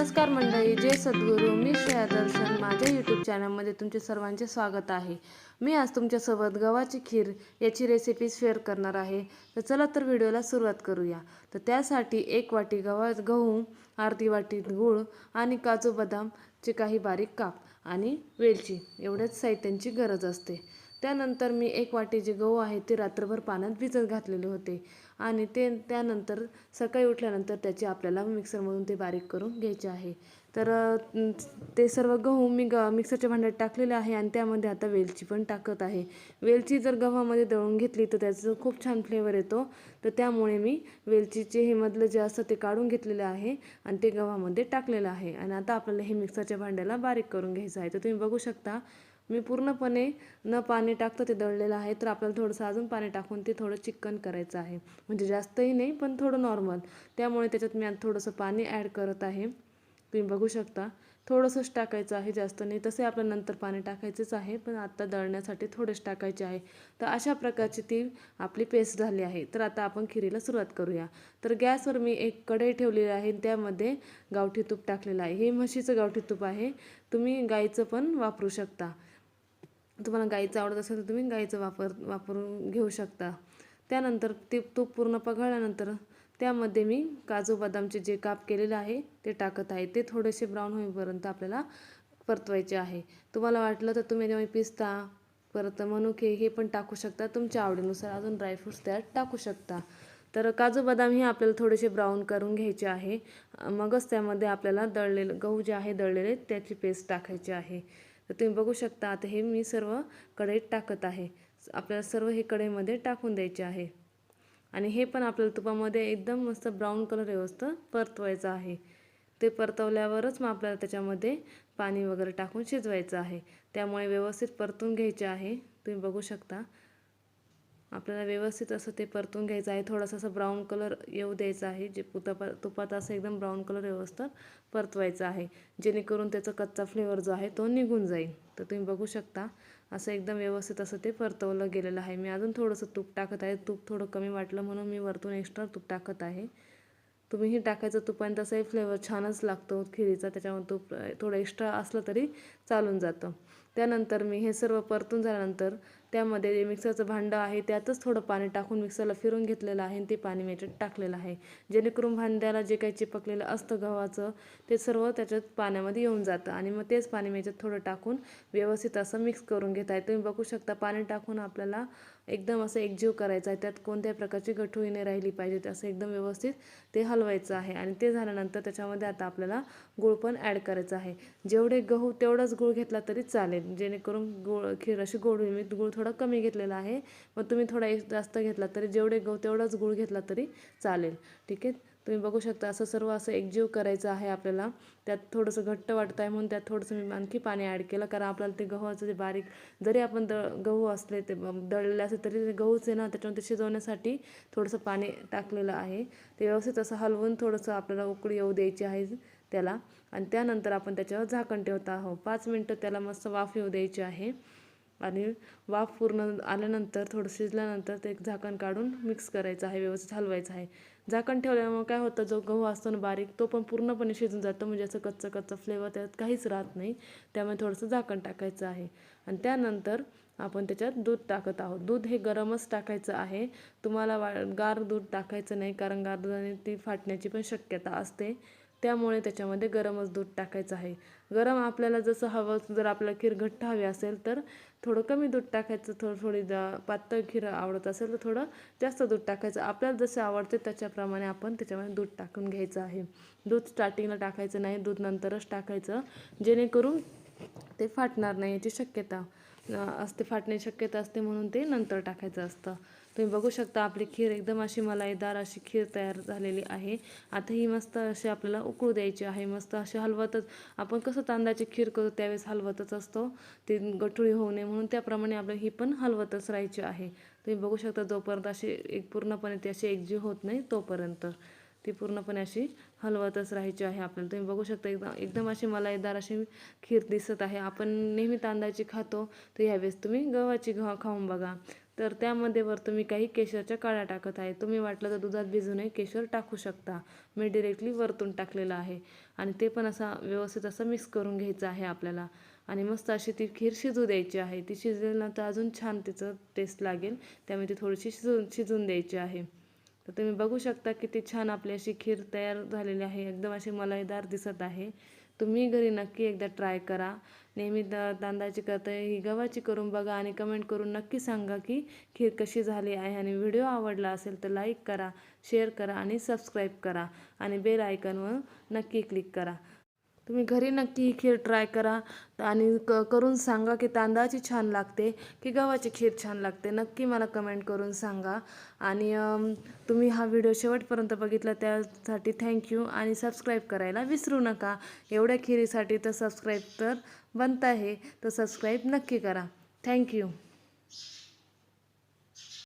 नमस्कार मंडळी जय सद्गुरू. मी श्रेया दर्शन. माझ्या यूट्यूब चॅनलमध्ये तुमचे सर्वांचे स्वागत आहे. मी आज तुमच्यासोबत गव्हाची खीर याची रेसिपी शेअर करणार आहे. तर चला तर व्हिडिओला सुरुवात करूया. तर त्यासाठी एक वाटी गव्हा गहू अर्धी वाटी गूळ आणि काजू बदामचे काही बारीक काप आणि वेलची एवढ्याच साहित्यांची गरज असते. त्यानंतर मी एक वाटी जे गहू आहे ते रात्रभर पाण्यात भिजत घातलेले होते. आणि ते त्यानंतर सकाळी उठल्यानंतर त्याचे आपल्याला मिक्सरमधून ते बारीक करून घ्यायचे आहे. तर ते सर्व गहू मी ग मिक्सरच्या भांड्यात टाकलेले आहे आणि त्यामध्ये आता वेलची पण टाकत आहे. वेलची जर गव्हामध्ये दळून घेतली तर त्याचं खूप छान फ्लेवर येतो. तर त्यामुळे मी वेलचीचे हे मधलं जे असतं ते काढून घेतलेलं आहे आणि ते गव्हामध्ये टाकलेलं आहे. आणि आता आपल्याला हे मिक्सरच्या भांड्याला बारीक करून घ्यायचं आहे. तर तुम्ही बघू शकता मी पूर्णपणे न पाणी टाकतं ते दळलेलं आहे. तर आपल्याला थोडंसं अजून पाणी टाकून ते थोडं चिकन करायचं आहे. म्हणजे जास्तही नाही पण थोडं नॉर्मल त्यामुळे त्याच्यात मी आता थोडंसं पाणी ॲड करत आहे. तुम्ही बघू शकता. थोडंसंच टाकायचं आहे जास्त नाही. तसे आपल्या नंतर पाणी टाकायचंच आहे पण आत्ता दळण्यासाठी थोडेच टाकायचे आहे. तर अशा प्रकारची ती आपली पेस्ट झाली आहे. तर आता आपण खिरीला सुरुवात करूया. तर गॅसवर मी एक कढई ठेवलेली आहे त्यामध्ये गावठी तूप टाकलेलं आहे. हे म्हशीचं गावठी तूप आहे. तुम्ही गाईचं पण वापरू शकता. तुम्हाला गाईचं आवडत असेल तर तुम्ही गाईचं वापर वापरून घेऊ शकता. त्यानंतर ते तूप पूर्ण पघळल्यानंतर त्यामध्ये मी काजू बदामचे जे काप केलेले आहे ते टाकत आहे. ते थोडेसे ब्राऊन होईपर्यंत आपल्याला परतवायचे आहे. तुम्हाला वाटलं तर तुम्ही त्यामध्ये पिस्ता परत मनुके हे पण टाकू शकता. तुमच्या आवडीनुसार अजून ड्रायफ्रूट्स त्यात टाकू शकता. तर काजू बदाम हे आपल्याला थोडेसे ब्राऊन करून घ्यायचे आहे. मगच त्यामध्ये आपल्याला दळलेलं गहू जे आहे दळलेले त्याची पेस्ट टाकायची आहे. तर तुम्ही बघू शकता आता हे मी सर्व कढईत टाकत आहे. आपल्याला सर्व हे कढईमध्ये टाकून द्यायचे आहे. आणि हे पण आपल्याला तुपामध्ये एकदम मस्त ब्राऊन कलर व्यवस्थित परतवायचं आहे. ते परतवल्यावरच मग आपल्याला त्याच्यामध्ये पाणी वगैरे टाकून शिजवायचं आहे. त्यामुळे व्यवस्थित परतून घ्यायचे आहे. तुम्ही बघू शकता. आपल्याला व्यवस्थित असं ते परतून घ्यायचं आहे. थोडासा असं ब्राऊन कलर येऊ द्यायचा आहे. जे तुपा तुपात असं एकदम ब्राऊन कलर व्यवस्थित परतवायचं आहे. जेणेकरून त्याचा कच्चा फ्लेवर जो आहे तो निघून जाईल. तर तुम्ही बघू शकता असं एकदम व्यवस्थित असं ते परतवलं गेलेलं आहे. मी अजून थोडंसं तूप टाकत आहे. तूप थोडं कमी वाटलं म्हणून मी वरतून एक्स्ट्रा तूप टाकत आहे. तुम्हीही टाकायचं तुपाने तसाही फ्लेवर छानच लागतो खिरीचा. त्याच्यामध्ये तूप थोडं एक्स्ट्रा असलं तरी चालून जातं. त्यानंतर मी हे सर्व परतून झाल्यानंतर त्यामध्ये जे मिक्सरचं भांडं आहे त्यातच थोडं पाणी टाकून मिक्सरला फिरून घेतलेलं आहे आणि ते पाणी मी याच्यात टाकलेलं आहे. जेणेकरून भांड्याला जे काही चिपकलेलं असतं गव्हाचं ते सर्व त्याच्यात पाण्यामध्ये येऊन जातं आणि मग तेच पाणी मी याच्यात थोडं टाकून व्यवस्थित असं मिक्स करून घेत आहे. तुम्ही बघू शकता पाणी टाकून आपल्याला एकदम असं एकजीव करायचं आहे. त्यात कोणत्याही प्रकारची गठुळी नाही राहिली पाहिजे असं एकदम व्यवस्थित ते हलवायचं आहे. आणि ते झाल्यानंतर त्याच्यामध्ये आता आपल्याला गूळ पण ॲड करायचं आहे. जेवढे गहू तेवढाच गूळ घेतला तरी चालेल. जेणेकरून गूळ खीर अशी गोड होईल मी गूळ थोडा कमी घेतलेला आहे. मग तुम्ही थोडा एक जास्त घेतला तरी जेवढे गहू तेवढाच गूळ घेतला तरी चालेल. ठीक आहे? तुम्ही बघू शकता असं सर्व असं एकजीव करायचं आहे आपल्याला. त्यात थोडंसं घट्ट वाटत आहे म्हणून त्यात थोडंसं मी आणखी पाणी ॲड केलं कारण आपल्याला ते गव्हाचं जे बारीक जरी आपण द गहू असले ते दळलेले असले तरी ते गहूच आहे ना त्याच्यामध्ये शिजवण्यासाठी थोडंसं पाणी टाकलेलं आहे. ते व्यवस्थित असं हलवून थोडंसं आपल्याला उकळी येऊ द्यायची आहे त्याला. आणि त्यानंतर आपण त्याच्यावर झाकण ठेवत आहोत. पाच मिनटं त्याला मस्त वाफ येऊ द्यायची आहे. आणि वाफ पूर्ण आल्यानंतर थोडं शिजल्यानंतर ते एक झाकण काढून मिक्स करायचं आहे व्यवस्थित हलवायचं आहे. झाकण ठेवल्यामुळे काय होतं जो गहू असतो ना बारीक तो पण पूर्णपणे शिजून जातो. म्हणजे असं कच्चं कच्चं फ्लेवर त्यात काहीच राहत नाही. त्यामुळे थोडंसं झाकण टाकायचं आहे. आणि त्यानंतर आपण त्याच्यात दूध टाकत आहोत. दूध हे गरमच टाकायचं आहे. तुम्हाला वा गार दूध टाकायचं नाही कारण गार दुधाने ती फाटण्याची पण शक्यता असते. त्यामुळे त्याच्यामध्ये गरमच दूध टाकायचं आहे. गरम आपल्याला जसं हवं जर आपल्याला खीर घट्ट हवी असेल तर थोडं कमी दूध टाकायचं थोडं थोडी द पातळ खीर आवडत असेल तर थोडं जास्त दूध टाकायचं. आपल्याला जसं आवडते त्याच्याप्रमाणे आपण त्याच्यामध्ये दूध टाकून घ्यायचं आहे. दूध स्टार्टिंगला टाकायचं नाही दूध नंतरच टाकायचं जेणेकरून ते फाटणार नाही याची शक्यता असते फाटण्याची शक्यता असते म्हणून ते नंतर टाकायचं असतं. तुम्ही बघू शकता आपली खीर एकदम अशी मलाईदार अशी खीर तयार झालेली आहे. आता ही मस्त अशी आपल्याला उकळू द्यायची आहे. मस्त अशी हलवतच आपण कसं तांदळाची खीर करतो त्यावेळेस हलवतच असतो. ती गठुळी होऊ नये म्हणून त्याप्रमाणे आपलं ही पण हलवतच राहायची आहे. तुम्ही बघू शकता जोपर्यंत अशी एक पूर्णपणे ती अशी एकजीव होत नाही तोपर्यंत ती पूर्णपणे अशी हलवतच राहायची आहे आपल्याला. तुम्ही बघू शकता एकदम एकदम अशी मलाईदार अशी खीर दिसत आहे. आपण नेहमी तांदळाची खातो तर ह्यावेळेस तुम्ही गव्हाची गव्हा खाऊन बघा. तर त्यामध्ये वर तुम्ही काही केशरच्या काळ्या टाकत आहे. तुम्ही वाटलं तर दुधात भिजूनही केशर टाकू शकता. मी डिरेक्टली वरतून टाकलेलं आहे. आणि ते पण असा व्यवस्थित असं मिक्स करून घ्यायचं आहे आपल्याला. आणि मस्त अशी ती खीर शिजू द्यायची आहे. ती शिजेल ना तर अजून छान तिचं टेस्ट लागेल. त्यामुळे ती थोडीशी शिजून शिजून द्यायची आहे. तर तुम्ही बघू शकता किती छान आपली अशी खीर तयार झालेली आहे. एकदम अशी मलाईदार दिसत आहे. तुम्ही घरी नक्की एकदा ट्राय करा. नेहमी द तांदळाची करता ही गव्हाची करून बघा आणि कमेंट करून नक्की सांगा की खीर कशी झाली आहे आणि व्हिडिओ आवडला असेल तर लाईक करा शेअर करा आणि सबस्क्राईब करा आणि बेल आयकनवर नक्की क्लिक करा. तुम्ही घरी नक्की ही खीर ट्राय करा. आणि क करून सांगा की तांदळाची छान लागते की गव्हाची खीर छान लागते. नक्की मला कमेंट करून सांगा. आणि तुम्ही हा व्हिडिओ शेवटपर्यंत बघितला त्यासाठी थँक्यू आणि सबस्क्राईब करायला विसरू नका. एवढ्या खिरीसाठी तर सबस्क्राईब तर बनत आहे तर सबस्क्राईब नक्की करा. थँक्यू